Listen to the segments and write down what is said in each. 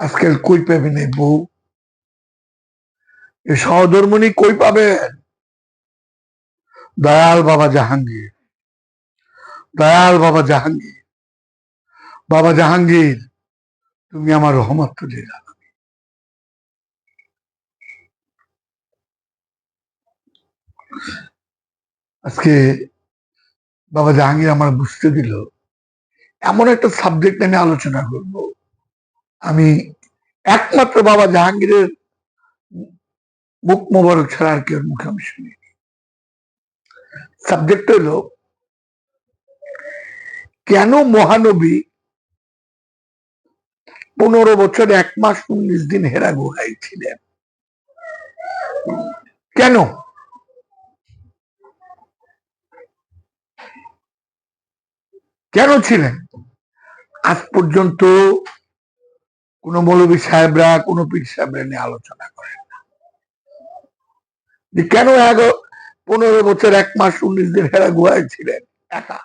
আজকাল কই পাবেন এই বউ? এ সহধর্মণি কই পাবেন? দয়াল বাবা জাহাঙ্গীর। দয়াল বাবা জাহাঙ্গীর। বাবা জাহাঙ্গীর, তুমি আমার রহমত তুলে আজকে বাবা জাহাঙ্গীর আমার বুঝতে দিল, এমন একটা সাবজেক্ট নিয়ে আলোচনা করব। আমি একমাত্র বাবা জাহাঙ্গীরের মুখ মোবারক ছাড়া আর কেউ মুখে আমি শুনি সাবজেক্ট হলো, কেন মহানবী পনেরো বছর এক মাস উনিশ দিন হেরা গুহায় ছিলেন? কেন? কেন ছিলেন? আজ পর্যন্ত কোন মৌলবী সাহেবরা, কোন পীর সাহেবরা নিয়ে আলোচনা করেন না। কেন এগো পনেরো বছর, এক মাস, উনিশ দিন হেরা গুহায় ছিলেন? একা।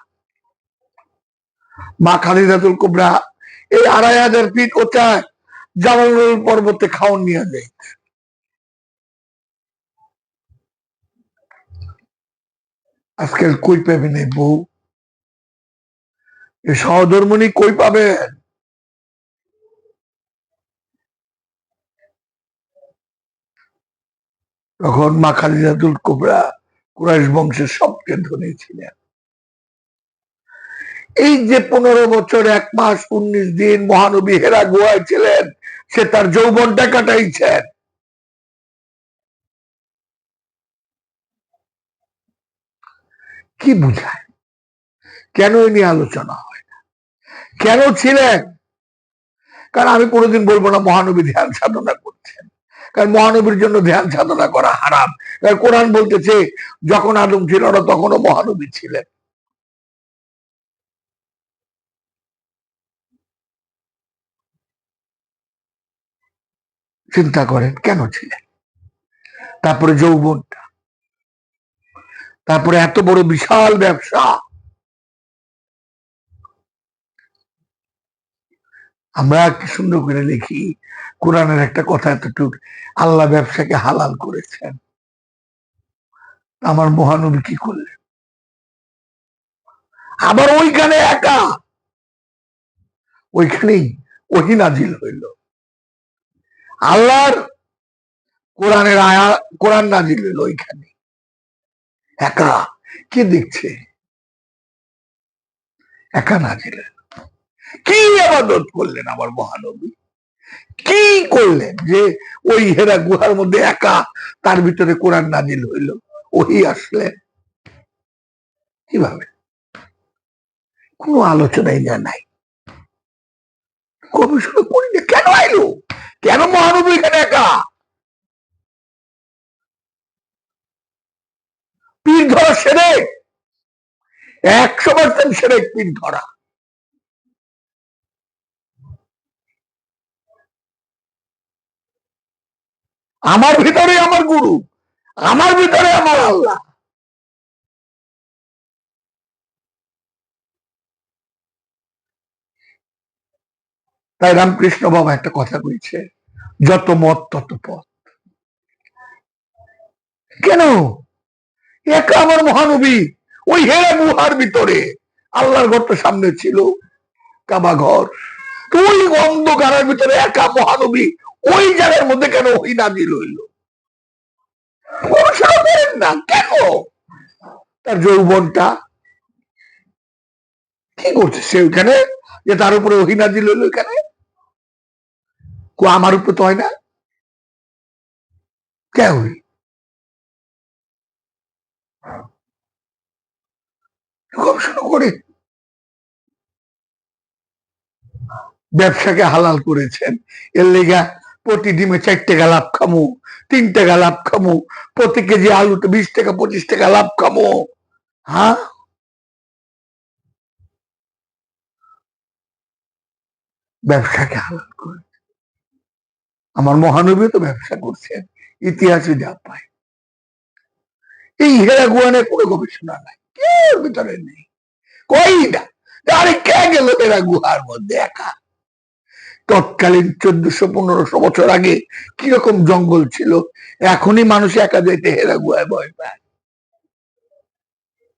মা খালিদাতুল কুবরা, এই আড়াই হাজার ফিট ওচায় জামালুল পর্বতে খাওয়ান নিয়ে যায়। আজকাল কই পাবেন এই বউ? এ সহধর্মণি কই পাবেন? তখন মা খালিদাতুল কোবরা কুরাইশ বংশের সবচেয়ে ধনী ছিলেন। এই যে পনেরো বছর, এক মাস, উনিশ দিন মহানবী হেরা গোয়ায় ছিলেন, সে তার যৌবনটা কাটাইছেন। কি বুঝায়? কেন এ নিয়ে আলোচনা হয় না? কেন ছিলেন? কারণ আমি কোনোদিন বলব না মহানবী ধ্যান সাধনা করছেন। কারণ মহানবীর জন্য ধ্যান সাধনা করা হারাম। কারণ কোরআন বলতেছে, যখন আদম ছিল না, তখনও মহানবী ছিলেন। চিন্তা করেন, কেন ছিলেন? তারপরে যৌবনটা। তারপরে এত বড় বিশাল ব্যবসা। আমরা কি সুন্দর করে লিখি, কোরআনের একটা কথা এতটুকু, আল্লাহ ব্যবসাকে হালাল করেছেন। আমার মহানবী কি করলেন? আবার ওইখানে একা। ওইখানেই ওহি নাজিল হইল। আল্লাহর কোরআনের আয়া, কোরআন নাজিল হইল ওইখানে। একা। কি দেখছে? একা নাজিল হইল। কি আবাদত করলেন আমার মহানবী? কি করলেন যে ওই হেরা গুহার মধ্যে একা তার ভিতরে কোরআন নাজিল হইল? ওই আসলেন। কীভাবে? কোনো আলোচনাই যা নাই। গবেষণা করি না, কেন আইলো? কেন মহানবী এখানে একা? পীর ধরা সেরে একশো পার্সেন্ট সেরে পীর ধরা। আমার ভিতরে আমার গুরু আমার ভিতরে আমার আল্লাহ। তাই রামকৃষ্ণ বাবা একটা কথা কইছে যত মত তত পথ। কেন? একা আমার মহানবী ওই হেরা গুহার ভিতরে। আল্লাহর ঘর তো সামনে ছিল কাবা ঘর। তো ওই অন্ধকারের ভিতরে একা মহানবী ওই জায়গার মধ্যে কেন ওই নাজিল হইল? না, কেন? তার যৌবনটা কি করছে? সে ওইখানে? যে তার উপরে ওহিনাজিল হইল ওইখানে? কো, আমার উপরে তো হয় না? কে হই গবেষণা করে। ব্যবসাকে হালাল করেছেন। এর লেগা প্রতি ডিমে চার টাকা লাভ খামু তিন টাকা লাভ খামু, প্রতি কেজি আলুতে বিশ টাকা, পঁচিশ টাকা লাভ খামু। হ্যাঁ? ব্যবসাকে হালাল করে। আমার মহানবী তো ব্যবসা করছেন, ইতিহাসে যা পায়। এই হেরা গুয়ানের কোনো গবেষণা নাই কেউ ভিতরে নেই। কই না আরে কে গেল হেরা গুহার মধ্যে একা? তৎকালীন চোদ্দশো, পনেরোশো বছর আগে কীরকম জঙ্গল ছিল? এখনই মানুষ একা যেতে হেরা গুয়ায় ভয় পায়।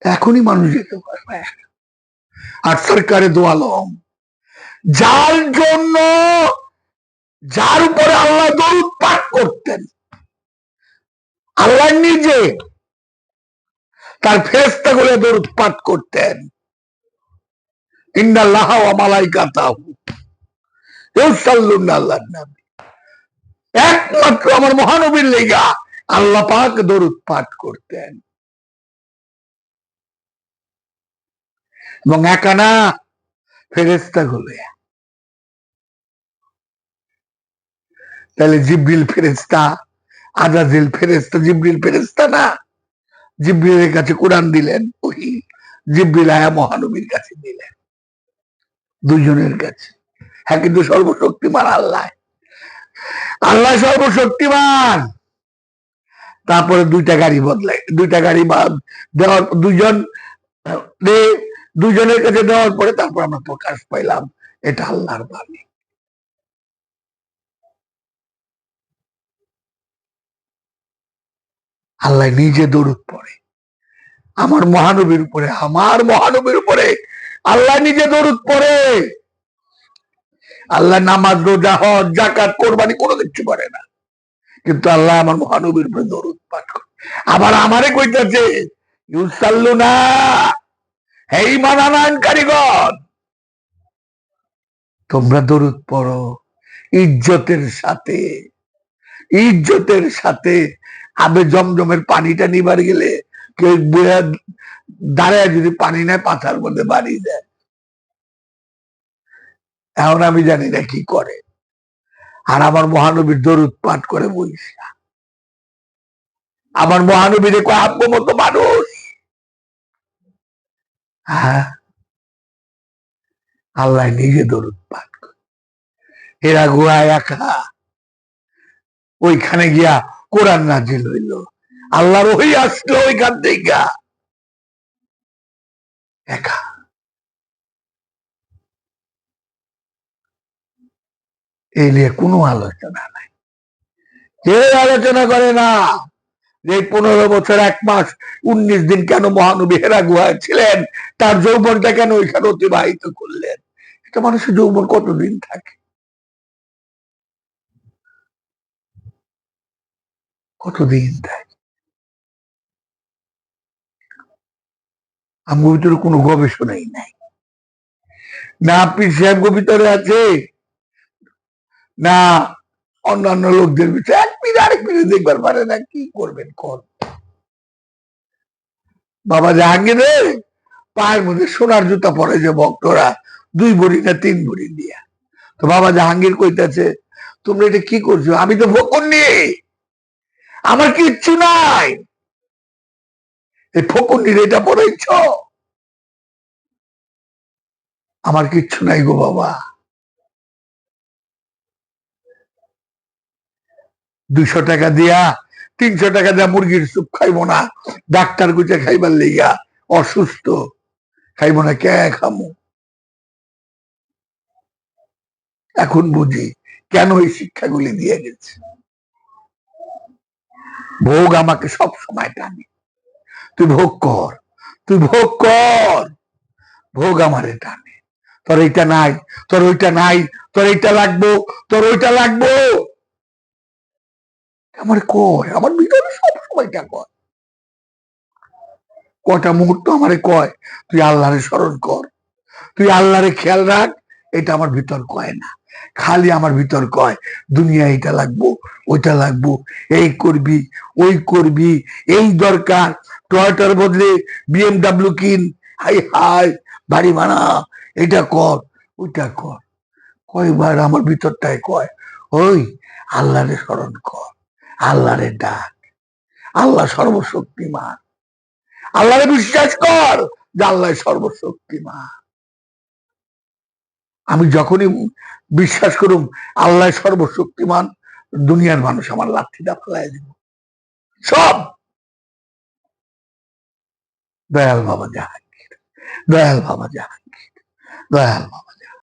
এখনই মানুষ যেতে ভয় পায়। আর সরকারে দোয়ালম যার জন্য, যার উপরে আল্লাহ দরুদ পাঠ করতেন, আল্লাহ নিজে তার ফেরেস্তা করে দরুদ পাঠ করতেন। ইন্দাল্লাহ ওয়া মালাইকাতাহু ইউসাল্লুনা আল্লাহর নবী একমাত্র আমার মহানবীর লেগা আল্লাহ পাক দরুদ পাঠ করতেন। এবং একানা ফেরেস্তা গুলো তাহলে জিব্রিল ফেরেস্তা আজাজিল ফেরেস্তা জিব্রিল ফেরেস্তা না। জিব্রিলের কাছে কোরআন দিলেন ওই জিব্রিল আয়া মহানবীর কাছে দিলেন। দুজনের কাছে। হ্যাঁ কিন্তু সর্বশক্তিমান আল্লাহ। আল্লাহ সর্বশক্তিমান। তারপরে দুইটা গাড়ি বদলাই দুইটা গাড়ি দেওয়ার দুজন দুজনের কাছে দেওয়ার পরে তারপর আমরা প্রকাশ পাইলাম, এটা আল্লাহর বাণী। আল্লাহ নিজে দরুদ পড়ে। আমার মহানবীর উপরে, আমার মহানবীর উপরে আল্লাহ নিজে দরুদ পড়ে। আল্লাহ নামাজ, রোজা, হজ জাকাত কোরবানি কোনো কিছু করে না। কিন্তু আল্লাহ আমার মহানবীর উপরে দরুদ পাঠ করে। আবার আমারে কইতেছে ইউসাল্লু না হেই মানানান কারিগর, তোমরা দরুদ পড়ো ইজ্জতের সাথে। ইজ্জতের সাথে আবে জমজমের পানিটা নিবার গেলে কেউ দাঁড়ায় যদি পানি নেয় পাথার মধ্যে বাড়ি দেয় এখন আমি জানি না কি করে। আর আমার মহানবীর দরুদ পাঠ করে বইসা আমার মহানবীরে কাব্য মতো মানুষ। হ্যাঁ। আল্লাহ নিজে দরুদ পাঠ করে। এরা গুহায় একা। ওইখানে গিয়া কোরআন নাজিল হইল। আল্লাহর ওই আসলো ওইখান থেকে। একা। এই নিয়ে কোনো আলোচনা নাই। কেউ আলোচনা করে না যে পনেরো বছর, এক মাস, উনিশ দিন কেন মহানবী হেরা গুহায় ছিলেন? তার যৌবনটা কেন ওইখানে অতিবাহিত করলেন? এটা মানুষের যৌবন কতদিন থাকে? কতদিন থাকে? আমার ভিতরে কোনো গবেষণাই নাই। না, পীর সাহেব আছে। না, অন্যান্য লোকদের ভিতরে এক পীর আরেক পীরে দেখবার পারে না, কি করবেন কোন? বাবা জাহাঙ্গীরের পায়ের মধ্যে সোনার জুতা পরে যে ভক্তরা, দুই ভরি না তিন ভরি দিয়া। তো বাবা জাহাঙ্গীর কইতাছে, তোমরা এটা কি করছ? আমি তো ভোকন নিয়ে আমার কিচ্ছু নাই। এই ফকুন্ডির এটা পড়েছ আমার কিচ্ছু নাই গো বাবা। দুইশো টাকা দিয়া, তিনশো টাকা দিয়া মুরগির স্যুপ খাইবো না। ডাক্তার গুছে খাইবার লেগা অসুস্থ। খাইবো না, কে খামো? এখন বুঝি কেন এই শিক্ষাগুলি দিয়ে গেছে। ভোগ আমাকে সব সময় টানে। তুই ভোগ কর, তুই ভোগ কর। ভোগ আমারে টানে। তোর এইটা নাই, তোর ওইটা নাই, তোর এইটা লাগবো, তোর ওইটা লাগবো। আমার কয়? আমার ভিতরে সব সময়টা কয়? কটা মুহূর্ত আমারে কয়? তুই আল্লাহরে স্মরণ কর। তুই আল্লাহরে খেয়াল রাখ, এটা আমার ভিতর কয় না। খালি আমার ভিতর কয় দুনিয়া এটা লাগবো, ওইটা লাগবো, এই করবি, ওই করবি, এই দরকার। টয়টার বদলে বিএমডাব্লিউ কিন, হাই হাই, বাড়ি বানা এটা কর, ওইটা কর। কয়বার আমার ভিতরটায় কয়, ওই আল্লাহরে স্মরণ কর। আল্লাহরে ডাক। আল্লাহ সর্বশক্তিমান। আল্লাহরে বিশ্বাস কর যে আল্লাহ সর্বশক্তিমান। আমি যখনই বিশ্বাস করুম, আল্লাহ সর্বশক্তিমান, দুনিয়ার মানুষ আমার লাঠিটা ফেলাই দিব। সব। দয়াল বাবা জাহাঙ্গীর। দয়াল বাবা জাহাঙ্গীর। দয়াল বাবা